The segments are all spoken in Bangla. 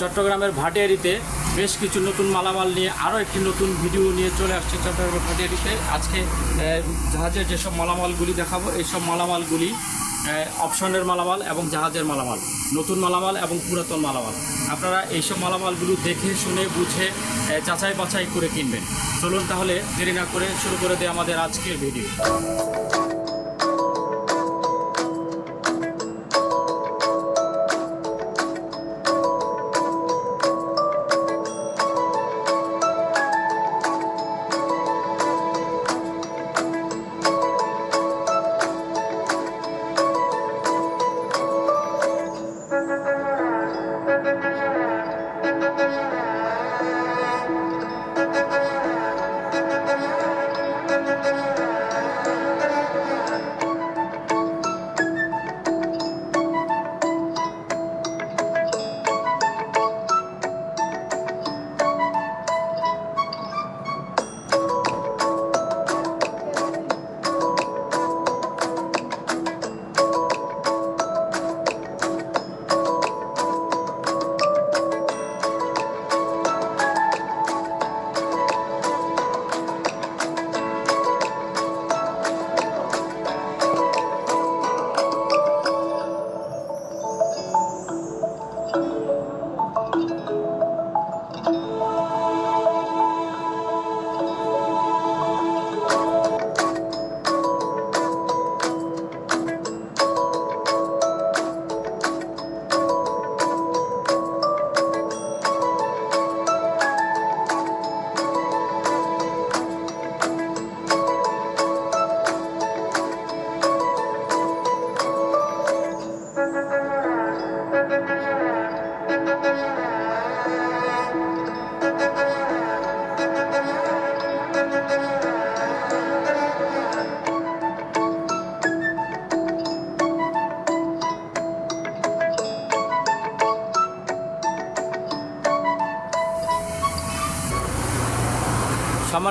চট্টগ্রামের ভাটিয়ারিতে বেশ কিছু নতুন মালামাল নিয়ে আরও একটি নতুন ভিডিও নিয়ে চলে আসছে চট্টগ্রামের ভাটিয়ারিতে। আজকে জাহাজের যেসব মালামালগুলি দেখাবো, এইসব মালামালগুলি অপশনের মালামাল এবং জাহাজের মালামাল, নতুন মালামাল এবং পুরাতন মালামাল। আপনারা এইসব মালামালগুলো দেখে, শুনে, বুঝে যাচাই বাছাই করে কিনবেন। চলুন তাহলে দেরি না করে শুরু করে দেয় আমাদের আজকের ভিডিও।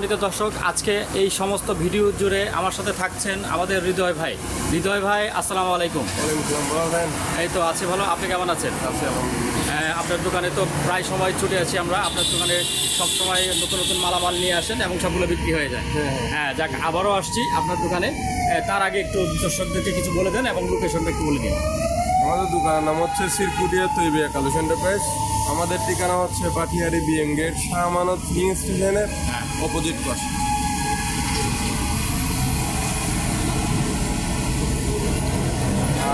সম্মানিত দর্শক আজকে এই সমস্ত ভিডিও জুড়ে আমার সাথে থাকছেন আমাদের হৃদয় ভাই। হৃদয় ভাই আসসালামু আলাইকুম। এই তো আছে ভালো। আপনি কেমন আছেন? হ্যাঁ, আপনার দোকানে তো প্রায় সময় ছুটে আছি আমরা। আপনার দোকানে সবসময় নতুন নতুন মালামাল নিয়ে আসেন এবং সবগুলো বিক্রি হয়ে যায়। হ্যাঁ, হ্যাঁ। হ্যাঁ যাক আবারও আসছি আপনার দোকানে। তার আগে একটু দর্শকদেরকে কিছু বলে দেন এবং লোকেশনটা একটু বলে দিন। আমাদের দোকানের নাম হচ্ছে সিরকুটিয়া তৈবিয়া কালুস এন্টারপ্রাইজ। আমাদের ঠিকানা হচ্ছে পাটিহারি BM gate Shah Amanat king স্টেশনের। অপোজিট পাশে।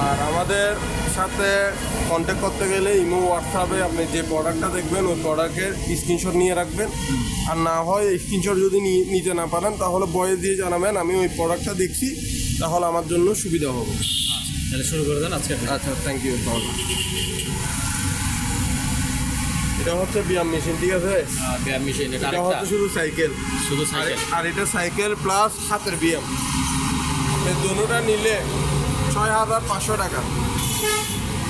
আর আমাদের সাথে কন্ট্যাক্ট করতে গেলে ইমো হোয়াটসঅ্যাপে আপনি যে প্রোডাক্টটা দেখবেন ওই প্রোডাক্টের স্ক্রিনশট নিয়ে রাখবেন। আর না হয় স্ক্রিনশট যদি নিতে না পারেন তাহলে বয়ে দিয়ে জানাবেন আমি ওই প্রোডাক্টটা দেখছি তাহলে আমার জন্য সুবিধা হবে। তাহলে শুরু করে দেন আজকে আচ্ছা থ্যাংক ইউ এটা হচ্ছে ব্যায়াম মেশিন ঠিক আছে? ব্যায়াম মেশিন এটা হচ্ছে শুধু সাইকেল। শুধু সাইকেল। আর এটা সাইকেল প্লাস হাতের ব্যায়াম। এই দুটোটা নিলে ছয় হাজার পাঁচশো টাকা।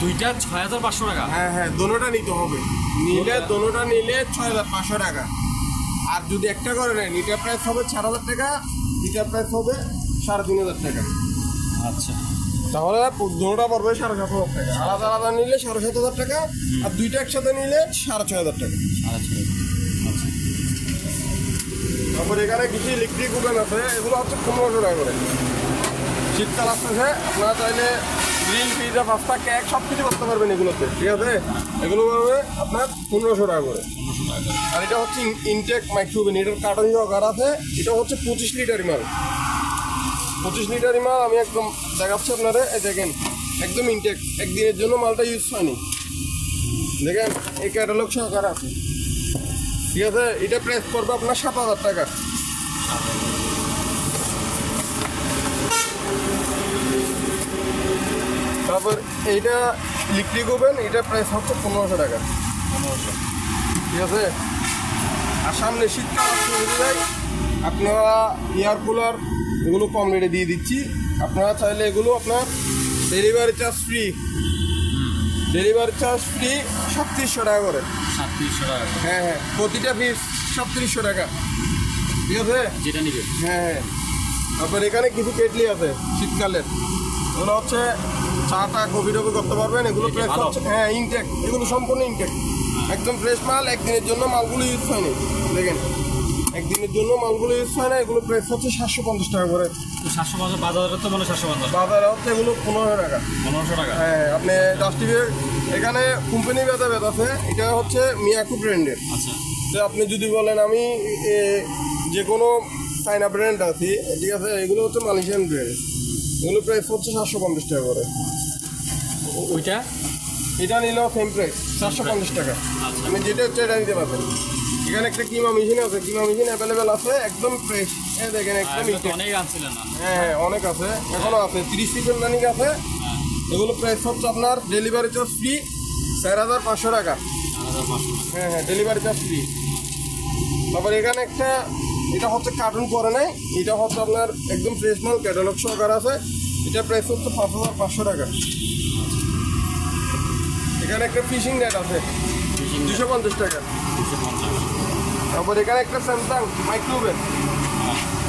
দুইটা ছয় হাজার পাঁচশো টাকা? হ্যাঁ হ্যাঁ দুটোটা নিতে হবে। নিলে দুটোটা? দুটোটা নিলে ছয় হাজার পাঁচশো টাকা। আর যদি একটা করে নেন এটা প্রাইস হবে চার হাজার টাকা এটা প্রাইস হবে সাড়ে তিন হাজার টাকা। আচ্ছা। তাহলে দুটোটা পড়বে সাড়ে সাত হাজার টাকা। আলাদা আলাদা নিলে সাড়ে সাত হাজার টাকা আর দুইটা একসাথে নিলে সাড়ে ছয় হাজার টাকা। আচ্ছা। তারপর এখানে কিছু ইলেকট্রিক ওভেন আছে এগুলো হচ্ছে পনেরোশো টাকা করে। শীতকাল আসতেছে আপনারা চাইলে গ্রিল পিজা পাস্তা কেক সব কিছু করতে পারবেন এগুলোতে ঠিক আছে? এগুলো পাবে আপনার পনেরোশো টাকা করে। আর এটা হচ্ছে ইনটেক মাইক্রোওভেন এটার কার্টন জগার আছে এটা হচ্ছে পঁচিশ লিটার মাল। পঁচিশ লিটার মাল, আমি একদম দেখাচ্ছি আপনারা এই দেখেন, একদম ইনটেক একদিনের জন্য মালটা ইউজ হয়নি। দেখেন, এই ক্যাটালগ সহকারে আছে। ঠিক আছে, এটা প্রাইস পড়বে আপনার সাত হাজার টাকা। তারপর এইটা ইলেকট্রিক ওভেন এটা প্রাইস হচ্ছে পনেরোশো টাকা। ঠিক আছে? আর সামনে শীতকাল আপনারা এয়ার কুলার এগুলো কম রেটে দিয়ে দিচ্ছি। আপনারা চাইলে এগুলো আপনার delivery charge free delivery charge free সাতত্রিশশো টাকা করে। সাতত্রিশশো টাকা হ্যাঁ হ্যাঁ প্রতিটা পিস সাতত্রিশশো টাকা। ঠিক আছে? যেটা নিবে। হ্যাঁ হ্যাঁ। তারপর এখানে কিছু কেটলি আছে শীতকালের। ওগুলো হচ্ছে চাটা কফি টফি করতে পারবেন। এগুলো ভালো। হচ্ছে হ্যাঁ ইনটেক এগুলো সম্পূর্ণ ইনটেক একদম ফ্রেশ মাল একদিনের জন্য মালগুলো ইউজ হয়নি। দেখেন। একদিনের জন্য মালগুলো ইউজ হয় না এগুলো প্রেস হচ্ছে সাতশো পঞ্চাশ টাকা করে। সাতশো পঞ্চাশ বাজারে তো মনে সাতশো পঞ্চাশ। বাজারে হচ্ছে এগুলো পনেরো টাকা। পনেরোশো টাকা। হ্যাঁ আপনি ডাস্টিভের এখানে কোম্পানি বেতা বেত আছে এটা হচ্ছে মিয়াকু ব্র্যান্ডের আচ্ছা। যে আপনি যদি বলেন আমি যে কোনো চাইনা ব্র্যান্ড আছি ঠিক আছে এগুলো হচ্ছে মালয়েশিয়ান ব্র্যান্ড এগুলো প্রাইস হচ্ছে সাতশো পঞ্চাশ টাকা করে। ওইটা? এটা নিলেও সেম প্রাইস চারশো পঞ্চাশ টাকা। আচ্ছা। আপনি যেটা হচ্ছে এটা নিতে পারবেন। এখানে একটা কিমা মেশিন আছে কিমা মেশিন অ্যাভেলেবেল আছে একদম ফ্রেশ হ্যাঁ দেখেন একদম এগুলো অনেক না? হ্যাঁ হ্যাঁ অনেক আছে এখনও আছে তিরিশ পিসের দানিক আছে। হ্যাঁ। এগুলো প্রাইস হচ্ছে আপনার ডেলিভারি চার্জ ফ্রি চার হাজার পাঁচশো টাকা। হ্যাঁ হ্যাঁ ডেলিভারি চার্জ ফ্রি তারপর এখানে একটা এটা হচ্ছে কার্টুন করে নাই এটা হচ্ছে আপনার একদম ফ্রেশ মাল ক্যাটালগ সহকার আছে। এটা প্রাইস হচ্ছে পাঁচ হাজার পাঁচশো টাকা। এখানে একটা ফিশিং নেট আছে দুশো পঞ্চাশ টাকা। দুশো পঞ্চাশ। তারপর এখানে একটা স্যামসাং মাইক্রোওয়েভ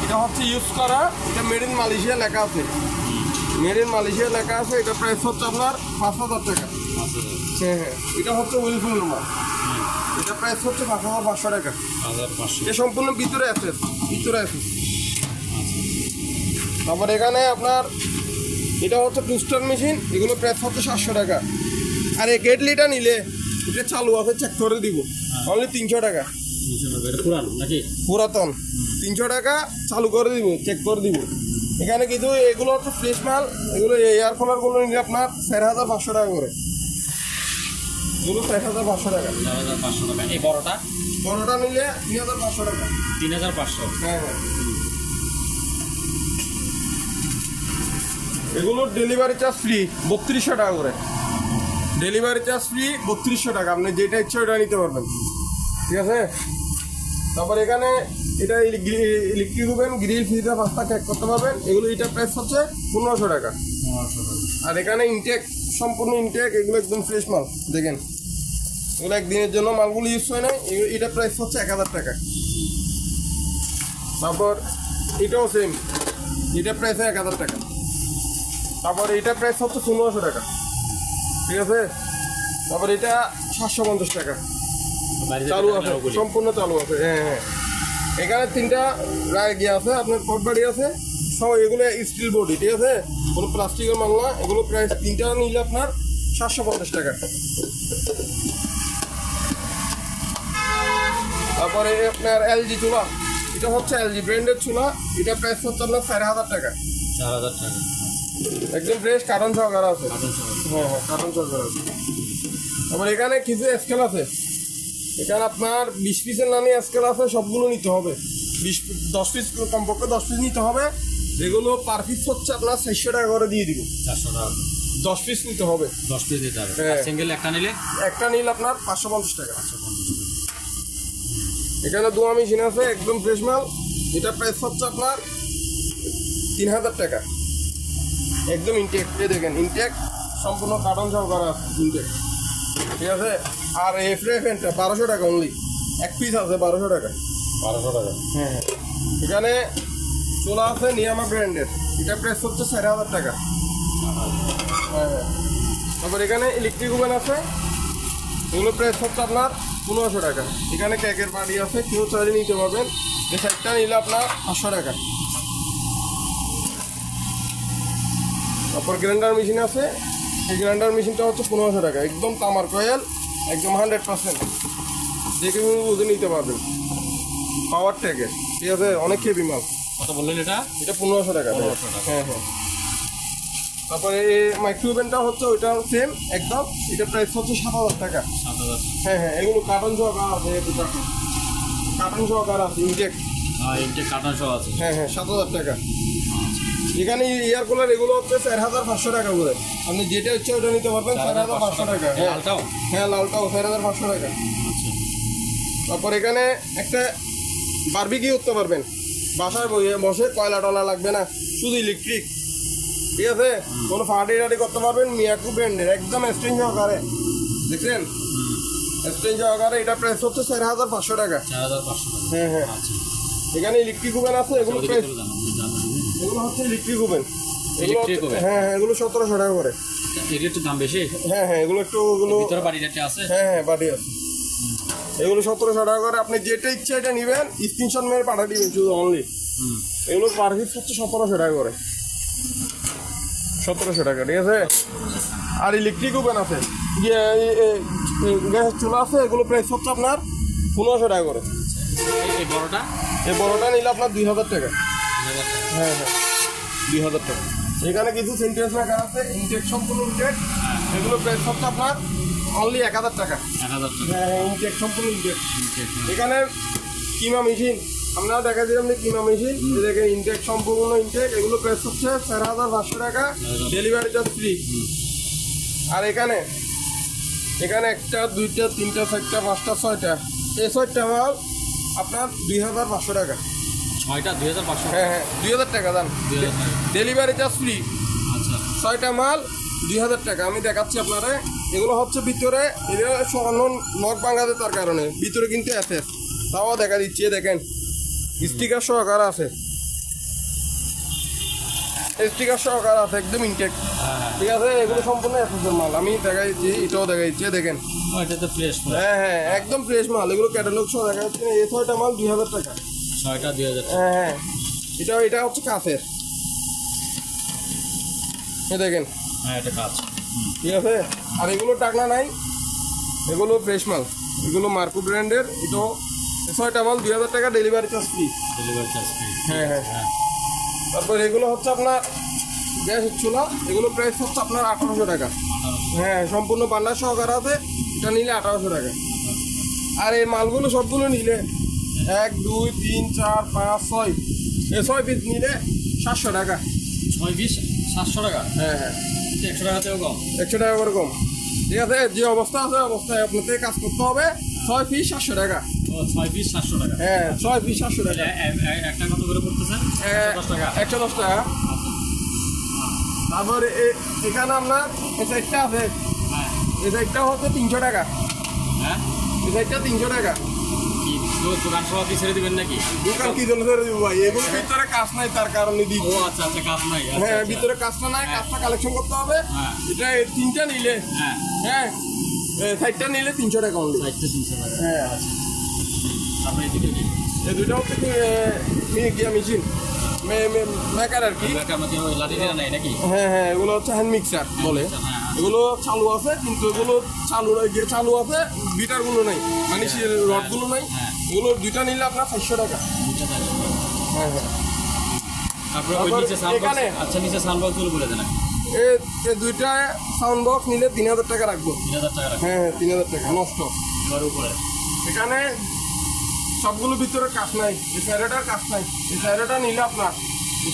এটা হচ্ছে ইউজ করা এটা মেড ইন মালয়েশিয়া লেখা আছে। মেড ইন মালয়েশিয়া লেখা আছে এটা প্রাইস হচ্ছে আপনার পাঁচ হাজার টাকা। হ্যাঁ হ্যাঁ এটা হচ্ছে উইলফুল রুমাল এটা প্রাইস হচ্ছে পাঁচ হাজার পাঁচশো টাকা। এটা সম্পূর্ণ ভিতরে আছে ভিতরে আছে। তারপর এখানে আপনার এটা হচ্ছে টুস্টার মেশিন এগুলো প্রাইস হচ্ছে সাতশো টাকা। আর এই কেটলিটা নিলে এটা চালু আছে চেক করে দিব। অনলি তিনশো টাকা। পুরাতন। তিনশো টাকা চালু করে দিব চেক করে দিব। এখানে কিন্তু এগুলো হচ্ছে ফ্রেশ মাল এগুলো এয়ার কুলারগুলো নিলে আপনার চার হাজার পাঁচশো টাকা করে। এগুলো চার হাজার পাঁচশো টাকা। চার হাজার পাঁচশো টাকা এই বড়টা? বড়টা নিলে তিন হাজার পাঁচশো টাকা। তিন হাজার পাঁচশো। হ্যাঁ হ্যাঁ। এগুলোর ডেলিভারি চার্জ ফ্রি বত্রিশশো টাকা করে। ডেলিভারি চার্জ ফ্রি বত্রিশশো টাকা। আপনি যেটা ইচ্ছা ওটা নিতে পারবেন। ঠিক আছে? তারপর এখানে এটা ইলেকট্রিক ওভেন গ্রিল ফ্রিজে পাঁচটা চেক করতে পারবেন। এগুলো এটা প্রাইস হচ্ছে পনেরোশো টাকা। আর এখানে ইনটেক সম্পূর্ণ ইনটেক এগুলো একদম ফ্রেশ মাল দেখেন। এগুলো একদিনের জন্য মালগুলো ইউজ হয় না এটা প্রাইস হচ্ছে এক হাজার টাকা। তারপর এটাও সেম এটা প্রাইস এক হাজার টাকা। তারপর এটা প্রাইস হচ্ছে পনেরোশো টাকা। ঠিক আছে? তারপর এটা সাতশো পঞ্চাশ টাকা। চালু আছে সম্পূর্ণ চালু আছে হ্যাঁ হ্যাঁ। এখানে তিনটা রায় গিয়ে আছে আপনার কট বাড়ি আছে সব এগুলো স্টিল বডি ঠিক আছে? কোনো প্লাস্টিকের মাল না এগুলো প্রাইস তিনটা নিলে আপনার সাতশো পঞ্চাশ টাকা। তারপরে আপনার এলজি চুলা এটা হচ্ছে এলজি ব্র্যান্ডের চুলা এটা প্রাইস হচ্ছে আপনার চার হাজার টাকা। চার হাজার টাকা। একদম ফ্রেশ কার্টন সহকার আছে। হ্যাঁ হ্যাঁ কার্টন সরকার আছে। তারপর এখানে কিছু স্কেল আছে। এখানে আপনার বিশ পিসের নামে স্কেল আছে সবগুলো নিতে হবে। বিশ দশ পিস কমপক্ষে দশ পিস নিতে হবে। এগুলো পার পিস হচ্ছে আপনার চারশো টাকা করে দিয়ে দিব। চারশো টাকা দশ পিস নিতে হবে। দশ পিস দিতে হবে। হ্যাঁ। সিঙ্গেল একটা নিলে? একটা নিলে আপনার পাঁচশো পঞ্চাশ টাকা। পাঁচশো পঞ্চাশ টাকা। এখানে দোয়া মেশিন আছে একদম ফ্রেশ মাল। এটা প্রাইস হচ্ছে আপনার তিন হাজার টাকা। একদম ইনটেক দেখেন ইনটেক সম্পূর্ণ কার্টন সহ করা আছে ইনটেক ঠিক আছে? আর এই ফ্রে ফ্যানটা বারোশো টাকা অনলি এক পিস আছে বারোশো টাকা। বারোশো টাকা। হ্যাঁ হ্যাঁ। এখানে চোলা আছে নিয়ামা ব্র্যান্ডের। এটা প্রাইস হচ্ছে চার হাজার টাকা। হ্যাঁ হ্যাঁ। তারপর এখানে ইলেকট্রিক ওভেন আছে। এগুলো প্রাইস হচ্ছে আপনার পনেরোশো টাকা। এখানে কেকের বাড়ি আছে কেউ চাইলে নিতে পারবেন। এই সাইডটা নিলে আপনার পাঁচশো টাকা। তারপর গ্রাইন্ডার মেশিন আছে। এই গ্রাইন্ডার মেশিনটা হচ্ছে পনেরোশো টাকা। একদম তামার কয়েল একদম হান্ড্রেড পার্সেন্ট দেখে বুঝে নিতে পারবেন। পাওয়ার ট্যাগের ঠিক আছে? অনেক খেপি মাল। কত বললেন এটা? এটা পনেরোশো টাকা। 1500 টাকা। হ্যাঁ হ্যাঁ। তারপরে এই মাইক্রোওভেনটা হচ্ছে ওইটা সেম একদম। এটা প্রাইস হচ্ছে সাত হাজার টাকা। হ্যাঁ হ্যাঁ। এগুলো কার্টন সহকার আছে কার্টন সহকার আছে ইনটেক ইনটেক কার্টন সহ আছে। হ্যাঁ হ্যাঁ সাত হাজার টাকা। এখানে এয়ার কুলার এগুলো হচ্ছে চার হাজার পাঁচশো টাকা করে। আপনি যেটা হচ্ছে ওটা নিতে পারবেন চার হাজার পাঁচশো টাকা। হ্যাঁ লালটাও? হ্যাঁ লালটাও চার হাজার পাঁচশো টাকা। আচ্ছা। তারপর এখানে একটা বারবিকিউ করতে পারবেন। বাসায় বসে কয়লা টলা লাগবে না শুধু ইলেকট্রিক ঠিক আছে? কোনো ফাটি টাটি করতে পারবেন মিয়াকু ব্র্যান্ডের একদম স্ট্রিং সহকারে দেখছেন? স্ট্রিং সহকারে এটা প্রাইস হচ্ছে চার হাজার পাঁচশো টাকা। চার হাজার পাঁচশো হ্যাঁ হ্যাঁ। আচ্ছা। এখানে ইলেকট্রিক ওভেন আছে এগুলো প্রাইস এগুলো হচ্ছে ইলেকট্রিক ওভেন Electric oven? হ্যাঁ হ্যাঁ এগুলো সতেরোশো টাকা করে। এর একটু দাম বেশি? হ্যাঁ হ্যাঁ এগুলো একটু ওগুলো ভিতরে একটা আছে? হ্যাঁ হ্যাঁ বাড়ি আছে। এগুলো সতেরোশো টাকা করে। আপনি যেটা ইচ্ছা এটা নেবেন। স্ক্রিনশট মেরে পাঠিয়ে দিবেন শুধু অনলি এগুলো পার পিস হচ্ছে সতেরোশো টাকা করে। সতেরোশো টাকা ঠিক আছে? আর ইলেকট্রিক ওভেন আছে। গ্যাস চুলা আছে এগুলো প্রাইস হচ্ছে আপনার পনেরোশো টাকা করে। এই বড়টা? এই বড়টা নিলে আপনার দুই হাজার টাকা। হ্যাঁ হ্যাঁ দুই হাজার টাকা এখানে কিছু সেন্টেন্স মেকার আছে ইনটেক সম্পূর্ণ ইনটেক এগুলো প্রাইস হচ্ছে আপনার অনলি এক হাজার টাকা। এক হাজার টাকা। হ্যাঁ হ্যাঁ ইনটেক সম্পূর্ণ ইনটেক আছে। এখানে কিমা মেশিন আপনারা দেখা দিলাম যে কিমা মেশিন দেখেন ইনটেক সম্পূর্ণ ইনটেক এগুলো প্রাইস হচ্ছে চার হাজার পাঁচশো টাকা ডেলিভারি চার্জ ফ্রি আর এখানে এখানে একটা দুইটা তিনটা চারটা পাঁচটা ছয়টা এই ছয়টা মাল আপনার দুই হাজার পাঁচশো টাকা। ছয়টা? দুই হাজার পাঁচশো হ্যাঁ হ্যাঁ। দুই হাজার টাকা দাম ডেলিভারি চার্জ ফ্রি আচ্ছা। ছয়টা মাল দুই হাজার টাকা। আমি দেখাচ্ছি আপনারে। এগুলো হচ্ছে ভিতরে এগুলো স্বর্ণ নখ ভাঙাতে তার কারণে। ভিতরে কিন্তু আছে তাও দেখা দিচ্ছি দেখেন। স্টিকার সহকার আছে। স্টিকার সহকার আছে একদম ইনটেক হ্যাঁ। ঠিক আছে এগুলো সম্পূর্ণ এসএসের মাল। আমি দেখা দিচ্ছি এটাও দেখা দিচ্ছি দেখেন। হ্যাঁ হ্যাঁ একদম ফ্রেশ মাল। এগুলো ক্যাটালগ সহ দেখা যাচ্ছে এই ছয়টা মাল দুই হাজার টাকা। ছয়টা দুই হাজার হ্যাঁ হ্যাঁ। এটা এটা হচ্ছে কাছের এ দেখেন। হ্যাঁ এটা কাজ ঠিক আছে? আর এগুলো টাকনা নাই। এগুলো ফ্রেশ মাল। এগুলো মার্কো ব্র্যান্ডের। এটাও ছয়টা মাল দুই হাজার টাকা delivery charge free. Delivery charge free হ্যাঁ হ্যাঁ। তারপর এগুলো হচ্ছে আপনার গ্যাস চুলা। এগুলো প্রাইস হচ্ছে আপনার আঠারোশো টাকা। হ্যাঁ সম্পূর্ণ বান্ডার সহকার আছে। এটা নিলে আঠারোশো টাকা। আর এই মালগুলো সবগুলো নিলে এক দুই তিন চার পাঁচ ছয়। এ ছয় পিস নিলে সাতশো টাকা। ছয় পিস সাতশো টাকা? হ্যাঁ হ্যাঁ। এটা একশো টাকাতেও কম। একশো টাকা করে কম। ঠিক আছে যে অবস্থা আছে অবস্থায় আপনাকে কাজ করতে হবে। ছয় পিস সাতশো টাকা। ছয় সাতশো টাকা। হ্যাঁ ছয় পিস সাতশো টাকা। একটা কত করে দশ টাকা। একশো দশ টাকা। তারপরে এখানে আপনার এই সাইডটা আছে। হ্যাঁ। এই সাইডটা হচ্ছে তিনশো টাকা। হ্যাঁ। এই সাইডটা তিনশো টাকা। কি দো- দোকান ছেড়ে দিবেন নাকি? দোকান কি জন্য ধরে দিব ভাই? এগুলো ভিতরে কাজ নাই তার কারণে ও আচ্ছা আচ্ছা কাজ নাই আচ্ছা, হ্যাঁ। ভিতরে কাজটা নাই কাজটা কালেকশন করতে হবে। হ্যাঁ। এটা তিনটা নিলে। হ্যাঁ। হ্যাঁ। সাইডটা নিলে তিনশো টাকা অনলি চারটে তিনশো টাকা। হ্যাঁ। তারপরে এদিকে এই দুইটা হচ্ছে গিয়া মেশিন মেকার আর কি। ওই লাঠি নাই নাকি? হ্যাঁ হ্যাঁ এগুলো হচ্ছে হ্যান্ড মিক্সার বলে। হ্যাঁ। এগুলো চালু আছে কিন্তু এগুলো চালু গিয়ে চালু আছে বিটারগুলো নাই মানে রডগুলো নাই। এগুলো দুইটা নিলে আপনার চারশো টাকা। হ্যাঁ হ্যাঁ। এখানে? আচ্ছা নিচে বলে দেন দুইটা সাউন্ড বক্স নিলে তিন হাজার টাকা রাখব। হ্যাঁ হ্যাঁ তিন হাজার টাকা নষ্ট। এখানে সবগুলো ভিতরে কাজ নাই এই স্যারেটার কাজ নাই। এই স্যারেটা নিলে আপনার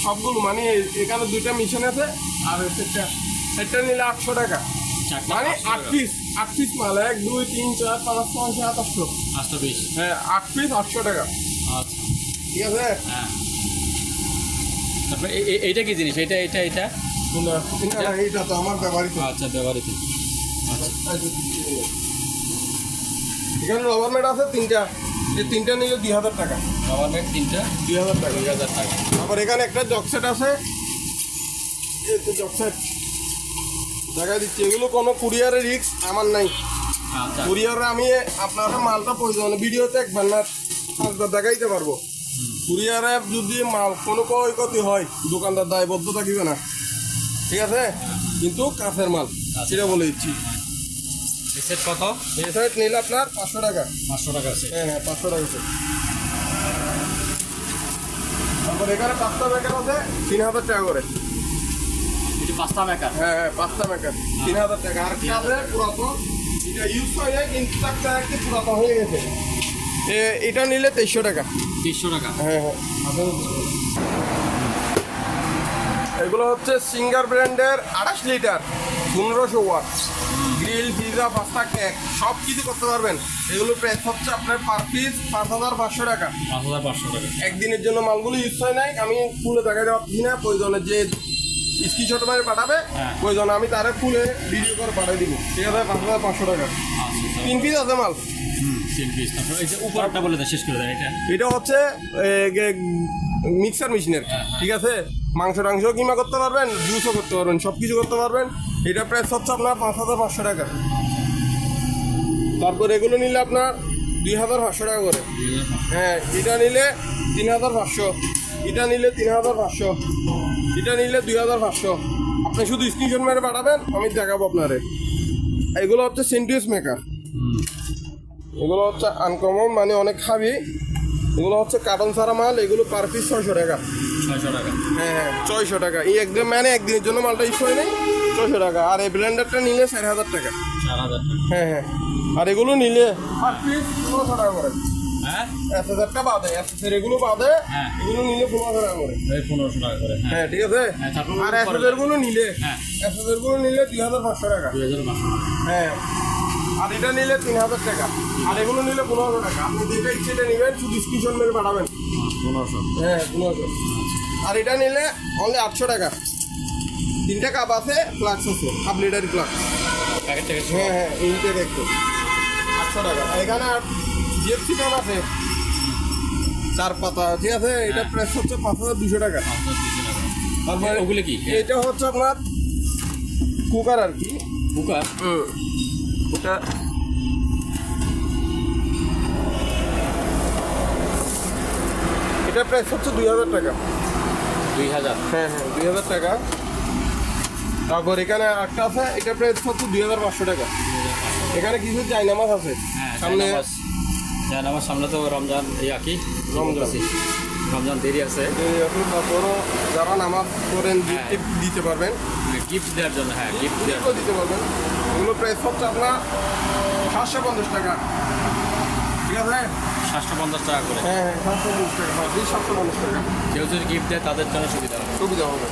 সবগুলো মানে এখানে দুইটা মিশন আছে আর সেটা সেটা নিলে আটশো টাকা। মানে আট পিস আট পিস মাল এক দুই তিন চার পাঁচ ছয় সাত আটশো। আটশো বিশ হ্যাঁ আট পিস আটশো টাকা। আচ্ছা। ঠিক আছে? হ্যাঁ। তারপরে এইটা কি জিনিস? এটা এটা? এটা এইটা তো আমার ব্যবহারিত আচ্ছা ব্যবহৃত আচ্ছা। এখানে রবার ম্যাট আছে তিনটা। এই তিনটা নিলে দুই হাজার টাকা। গভর্নমেন্ট তিনটা? দুই হাজার টাকা। দুই হাজার টাকা। তারপর এখানে একটা জকসেট আছে। জকসেট দেখা দিচ্ছি এগুলো কোনো কুরিয়ারের রিক্স আমার নাই। আচ্ছা। কুরিয়ারে আমি আপনারা মালটা প্রয়োজন ভিডিওতে একবার না পাঁচবার দেখাইতে পারব। কুরিয়ারে যদি মাল কোনো ক্ষয়ক্ষতি হয় দোকানদার দায়বদ্ধ থাকিবে না। ঠিক আছে? কিন্তু কাঁচের মাল সেটা বলে দিচ্ছি। সেট কত? এই নিলে আপনার পাঁচশো টাকা। পাঁচশো টাকা আছে হ্যাঁ হ্যাঁ পাঁচশো টাকা set। তারপর এখানে পাঁচটা মেকার আছে তিন হাজার টাকা করে। পাঁচটা মেকার হ্যাঁ হ্যাঁ পাঁচটা মেকার তিন হাজার টাকা। আর কি আছে পুরাতন এটা ইউজ হয় না কিন্তু একটা একটু পুরাতন হয়ে গেছে। এটা নিলে তেইশশো টাকা। তিনশো টাকা? হ্যাঁ হ্যাঁ। এগুলো হচ্ছে সিঙ্গার ব্র্যান্ডের আঠাশ লিটার পনেরোশো watt grill pizza pasta cake সব কিছু করতে পারবেন। এগুলো প্রাইস হচ্ছে আপনার পার পিস পাঁচ হাজার পাঁচশো টাকা। পাঁচ হাজার পাঁচশো টাকা। একদিনের জন্য মালগুলো ইউজ হয় নাই আমি খুলে দেখা যাচ্ছি না প্রয়োজনে যে স্ক্রিনশট মারে পাঠাবে হ্যাঁ। প্রয়োজনে আমি তারে খুলে ভিডিও করে পাঠিয়ে দিব। ঠিক আছে পাঁচ হাজার পাঁচশো টাকা। আচ্ছা। তিন পিস আছে মাল। উপরটা বলে শেষ করে এটা? এটা হচ্ছে মিক্সার মেশিনের হ্যাঁ, হ্যাঁ। ঠিক আছে? মাংস টাংস কিমা করতে পারবেন জুসও করতে পারবেন সব কিছু করতে পারবেন। এটা প্রাইস হচ্ছে আপনার পাঁচ হাজার পাঁচশো টাকা। তারপর এগুলো নিলে আপনার দুই হাজার পাঁচশো টাকা করে। হ্যাঁ এটা নিলে তিন হাজার পাঁচশো। এটা নিলে তিন হাজার পাঁচশো। এটা নিলে দুই হাজার পাঁচশো। আপনি শুধু স্ক্রিনশট মেরে পাঠাবেন আমি দেখাবো আপনারে। এগুলো হচ্ছে সেন্টুইস মেকার এগুলো হচ্ছে আনকমন মানে অনেক খাবি এগুলো হচ্ছে কার্টন ছাড়া মাল এগুলো পার পিস ছয়শো টাকা। ছয়শো টাকা। হ্যাঁ হ্যাঁ ছয়শো টাকা। এই একদিন মানে একদিনের জন্য মালটা ইস্যু হয় নাই ছয়শো টাকা। আর এই ব্লেন্ডারটা নিলে চার হাজার টাকা। হ্যাঁ হ্যাঁ। আর এগুলো নিলে পার পিস পনেরোশো টাকা করে। হ্যাঁ? এক হাজারটা বাদে হাজার এগুলো বাদে হ্যাঁ। এগুলো নিলে পনেরোশো টাকা করে। পনেরোশো টাকা করে হ্যাঁ। হ্যাঁ ঠিক আছে? হ্যাঁ, আর হাজারগুলো নিলে হাজারগুলো নিলে দুই হাজার পাঁচশো টাকা। দুই হাজার পাঁচশো টাকা। হ্যাঁ। আর এটা নিলে তিন হাজার টাকা। আর এগুলো নিলে পনেরোশো টাকা। আপনি যেটা ইচ্ছেটা নেবেন শুধু স্ক্রিনশট মেরে পাঠাবেন। পনেরোশো। হ্যাঁ পনেরোশো। আর এটা নিলে অনলি আটশো টাকা। তিনটা কাপ আছে ফ্লাক্স আছে হাফ লিটার ফ্লাক্স হ্যাঁ হ্যাঁ। ইনটেক একটু আটশো টাকা। এখানে জিএফসি কাপ আছে। চার পাতা ঠিক আছে? এটা প্রাইস হচ্ছে পাঁচ হাজার দুশো টাকা। তারপরে ওগুলো কি? এটা হচ্ছে আপনার কুকার আর কি। কুকার? ওটা এটা প্রাইস হচ্ছে দুই হাজার টাকা। দুই হাজার? হ্যাঁ হ্যাঁ দুই হাজার টাকা। তারপর এখানে একটা আছে এটা প্রাইস হচ্ছে দুই হাজার পাঁচশো টাকা। এখানে কিছু চাইনামাজ আছে। হ্যাঁ সামনে জায়নামাজ জায়নামাজ সামনে তো রমজান ইয়া কি রমজান। রমজান। দেরি আছে। তারপরও যারা নামাজ করেন হ্যাঁ। gift দিতে পারবেন। গিফট দেওয়ার জন্য হ্যাঁ গিফট দেওয়ার দিতে পারবেন। এগুলো প্রাইস হচ্ছে আপনার সাতশো পঞ্চাশ টাকা। ঠিক আছে? সাতশো পঞ্চাশ টাকা করে। হ্যাঁ হ্যাঁ সাতশো পঞ্চাশ টাকা। হ্যাঁ সাতশো পঞ্চাশ টাকা। কেউ যদি গিফট দেয় তাদের জন্য সুবিধা হবে। সুবিধা হবে।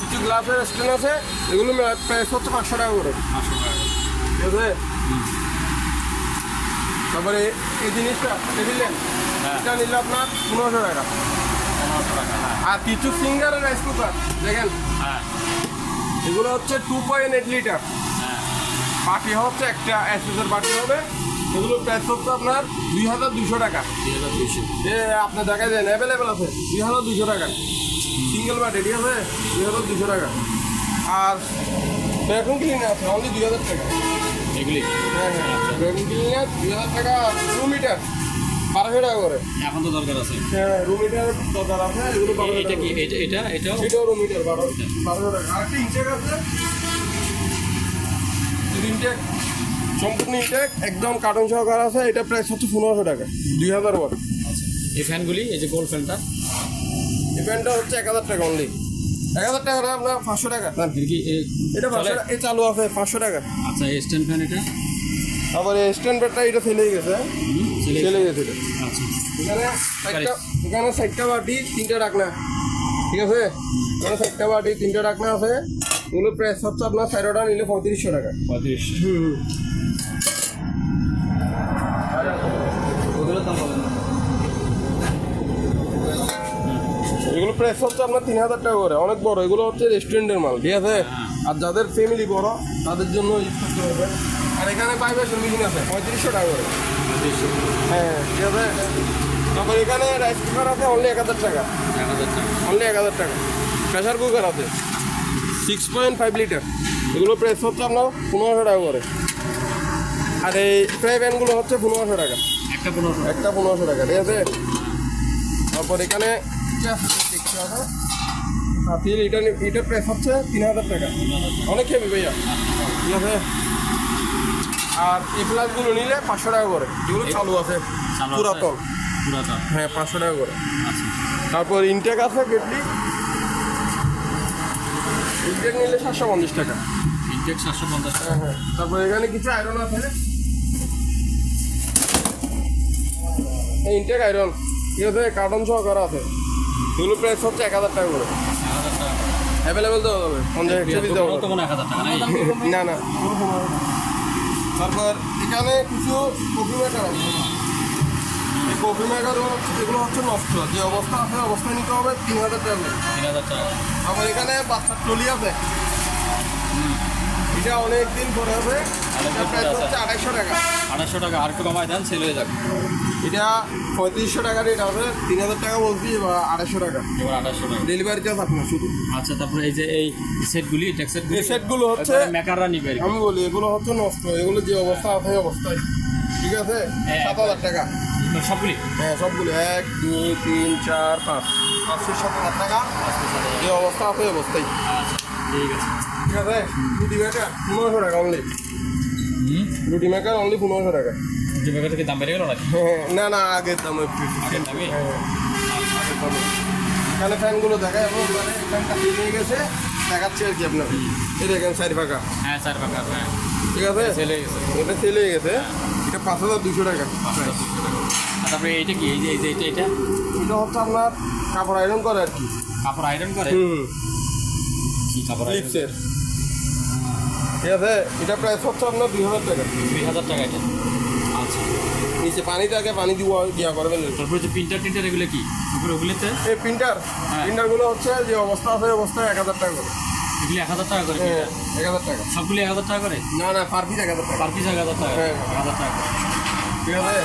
কিছু গ্লাসের স্ট্যান্ড আছে এগুলো প্রাইস হচ্ছে পাঁচশো টাকা করে। পাঁচশো টাকা। ঠিক আছে? তারপরে এই জিনিসটা টেবিলেন হ্যাঁ। এটা নিলে আপনার পনেরোশো টাকা। হ্যাঁ। আর কিছু সিঙ্গার রাইস কুকার দেখেন? হ্যাঁ। এগুলো হচ্ছে টু পয়েন্ট এইট লিটার বাটি হচ্ছে একটা এসএসের বাটি হবে। এগুলো প্রাইস হচ্ছে আপনার দুই হাজার দুশো টাকা। যে আপনার দেখা যায় অ্যাভেলেবেল আছে। দুই হাজার দুশো টাকা। সিঙ্গেল বাটি ঠিক আছে দুই হাজার দুশো টাকা। আর ভ্যাকুম ক্লিনার আছে অনলি দুই হাজার টাকা। এগুলি? হ্যাঁ হ্যাঁ দুই হাজার টাকা টু মিটার বারোশো টাকা করে এখন তো দরকার আছে। হ্যাঁ রুম মিটার দরকার আছে এগুলো এটা কি? এটা এটা এটাও? এটাও রুম মিটার বারো বারোশো টাকা আর একটা ইনটেক আছে ইনটেক সম্পূর্ণ ইনটেক একদম কার্টন সহকার আছে এটা প্রাইস হচ্ছে পনেরোশো টাকা দুই হাজার ওয়াট এই ফ্যানগুলি এই যে গোল ফ্যানটা? এই প্যান্টটা হচ্ছে এক হাজার টাকা অনলি এক হাজার টাকা আপনার পাঁচশো টাকা। এটা পাঁচশো টাকা এই চালু আছে পাঁচশো টাকা। আচ্ছা স্ট্যান্ড ফ্যান এটা? স্ট্যান্ড ফেলে গেছে। ফেলে গেছে। এটা আচ্ছা। এখানে এখানে চারটা বাটি তিনটা ডাকনা ঠিক আছে? এখানে চারটা বাটি তিনটা ডাকনা আছে। এগুলো প্রাইস হচ্ছে আপনার চারোটা নিলে পঁয়ত্রিশশো টাকা। পঁয়ত্রিশ। ওগুলো প্রাইস হচ্ছে আপনার তিন হাজার টাকা করে। অনেক বড়। এগুলো হচ্ছে রেস্টুরেন্টের মাল ঠিক আছে? আর যাদের ফ্যামিলি বড় তাদের জন্য ইউজ করতে হবে আর এখানে ভাইব্রেশন মেশিন আছে পঁয়ত্রিশশো টাকা করে। হ্যাঁ ঠিক আছে? তারপর এখানে রাইস কুকার আছে অনলি এক হাজার টাকা। এক হাজার টাকা। অনলি এক হাজার টাকা। প্রেশার কুকার আছে সিক্স পয়েন্ট ফাইভ লিটার এগুলো প্রাইস হচ্ছে আপনার পনেরোশো টাকা করে। আর এই ফ্রাই প্যানগুলো হচ্ছে পনেরোশো টাকা। একটা পনেরোশো। একটা পনেরোশো টাকা ঠিক আছে? তারপর এখানে দেখতে হবে। আর এটা এটার প্রাইস হচ্ছে তিন হাজার টাকা। অনেক খেবি ভাইয়া। ঠিক আছে? আর এই প্লাসগুলো নিলে পাঁচশো টাকা করে। এগুলো চালু আছে। পুরাতন। পুরাতন। হ্যাঁ পাঁচশো টাকা করে। আচ্ছা। তারপর ইনটেক আছে কেটলি ইনটেক নিলে সাতশো পঞ্চাশ টাকা। ইনটেক সাতশো পঞ্চাশ টাকা। হ্যাঁ হ্যাঁ। তারপর এখানে কিছু আয়রন আছে ইনটেক আয়রন ঠিক আছে? কার্টন সহ করা আছে। এগুলো প্রাইস হচ্ছে এক হাজার টাকা করে। অ্যাভেলেবেল তো হবে। পঞ্চাশ একশো হাজার টাকা না না। তারপর এখানে কিছু কফি মেকার আছে। এই কফি মেকার এগুলো হচ্ছে নষ্ট। যে অবস্থা আছে অবস্থায় নিতে হবে তিন হাজার টাকা। তিন হাজার টাকা। আবার এখানে বাচ্চার টলি আছে এটা অনেক দিন পরে হবে। আড়াইশো টাকা। আড়াইশো টাকা আর একটু কমায় দেন সেল হয়ে যাবে। এটা পঁয়ত্রিশশো টাকা রেট হবে তিন হাজার টাকা বলছি বা আড়াইশো টাকা। এবার আড়াইশো টাকা। ডেলিভারি চার্জ আপনার শুধু। আচ্ছা তারপরে এই যে এই সেটগুলি টেক সেটগুলি এই সেটগুলো হচ্ছে মেকাররা নিবে আমি বলি এগুলো হচ্ছে নষ্ট এগুলো যে অবস্থা আছে অবস্থায়। ঠিক আছে? হ্যাঁ, সাত হাজার টাকা। সবগুলি? হ্যাঁ সবগুলো। এক দুই তিন চার পাঁচ। পাঁচশো সাত হাজার টাকা। যে অবস্থা আছে অবস্থায়। আচ্ছা ঠিক আছে। ঠিক আছে রুটি মেকার পনেরোশো টাকা অনলি রুটি মেকার অনলি পনেরোশো টাকা। যে মেকার থেকে দাম বেড়ে গেল নাকি? হ্যাঁ না না আগের দাম হ্যাঁ আগের দামে। এখানে ফ্যানগুলো দেখা এবং মানে ফ্যানটা নিয়ে গেছে দেখাচ্ছি আর কি আপনার এই দেখেন চারি ফাঁকা। হ্যাঁ চার পাকা হ্যাঁ। ঠিক আছে? সেল হয়ে গেছে। এটা সেল হয়ে গেছে। এটা পাঁচ হাজার দুশো টাকা। তারপরে এইটা কি? এই যে এই যে এটা এটা এটা হচ্ছে আপনার কাপড় আয়রন করে আর কি। কাপড় আয়রন করে? হুম কি কাপড় আয়রন ঠিক আছে? এটা প্রাইস হচ্ছে আপনার দুই হাজার টাকা। দুই হাজার টাকা এটা। আচ্ছা। নিচে পানি থাকে পানি দিব দিয়া করবেন তারপরে যে প্রিন্টার টিন্টার এগুলো কি? উপরে ওগুলোতে? এই প্রিন্টার হ্যাঁ। প্রিন্টারগুলো হচ্ছে যে অবস্থা আছে অবস্থায় এক হাজার টাকা করে। এগুলি এক হাজার টাকা করে হ্যাঁ এক হাজার টাকা। সবগুলি এক হাজার টাকা করে? না না পার পিস এক হাজার টাকা। পার পিস এক হাজার টাকা হ্যাঁ। এক হাজার টাকা ঠিক আছে?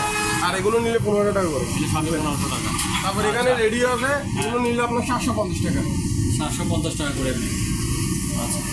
আর এগুলো নিলে পনেরো টাকা করে। পনেরোশো টাকা। তারপর এখানে রেডি আছে এগুলো নিলে আপনার সাতশো পঞ্চাশ টাকা। সাতশো পঞ্চাশ টাকা করে। আচ্ছা।